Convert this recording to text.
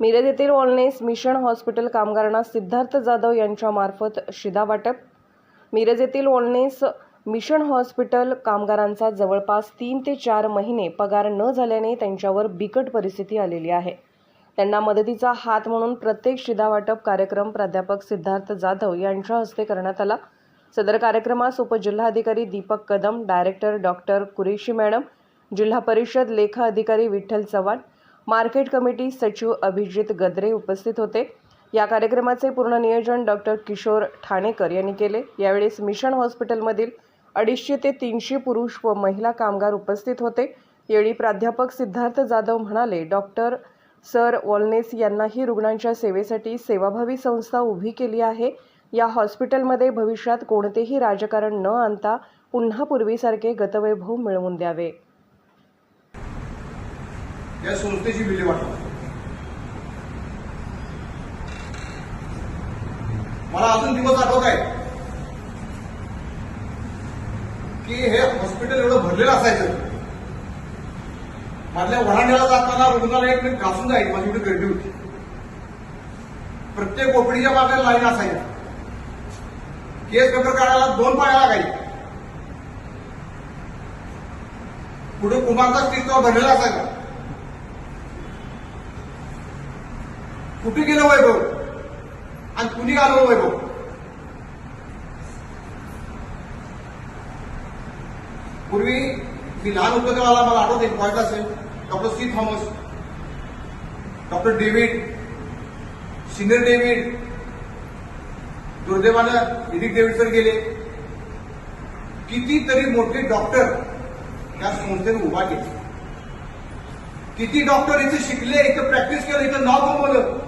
मिरज येथील वॉलनेस mission hospital कामगारांना सिद्धार्थ जाधव यांच्यामार्फत शिधा वाटप मिरज येथील वॉलनेस मिशन हॉस्पिटल कामगारांचा जवळपास तीन ते चार महिने पगार न झाल्याने त्यांच्यावर बिकट परिस्थिती आलेली आहे. त्यांना मदतीचा हात म्हणून प्रत्येक शिधा वाटप कार्यक्रम प्राध्यापक सिद्धार्थ जाधव यांच्या हस्ते करण्यात आला. सदर कार्यक्रमास उपजिल्हाधिकारी Deepak Kadam director doctor Qureshi madam जिल्हा परिषद लेखा अधिकारी विठ्ठल चव्हाण मार्केट कमिटी सचिव अभिजित गद्रे उपस्थित होते. या कार्यक्रमाचे पूर्ण नियोजन डॉक्टर किशोर ठाणेकर यांनी केले. यावेळेस मिशन हॉस्पिटलमधील अडीचशे ते तीनशे पुरुष व महिला कामगार उपस्थित होते. यावेळी प्राध्यापक सिद्धार्थ जाधव म्हणाले डॉक्टर सर वॉलनेस यांनाही रुग्णांच्या सेवेसाठी सेवाभावी संस्था उभी केली आहे. या हॉस्पिटलमध्ये भविष्यात कोणतेही राजकारण न आणता पुन्हा पूर्वीसारखे गतवैभव मिळवून द्यावे. या संस्थेची विल्हेवाट मला अजून दिवस आठवत आहे की हे हॉस्पिटल एवढं भरलेलं असायचं. मधल्या वडाण्याला जाताना रुग्णालय एक घासून जाईल माझी एवढी गर्दी होती. प्रत्येक ओपडीच्या मागे लाईन असायची केस पेपर काढायला दोन पाया लागायचे. पुढे कुमारचा स्टील भरलेला असायचा. कुठे गेलं वैभव? आणि कुणी आलं वैभव? पूर्वी मी लहान होतो तेव्हा मला आठवत एक पॉईंट असेल? Doctor C Thomas doctor David senior David दुर्दैवानं Eric David गेले. कितीतरी मोठे डॉक्टर या संस्थेने उभा केले. किती डॉक्टर इथे शिकले इथं प्रॅक्टिस केलं इथं नाव कमवलं.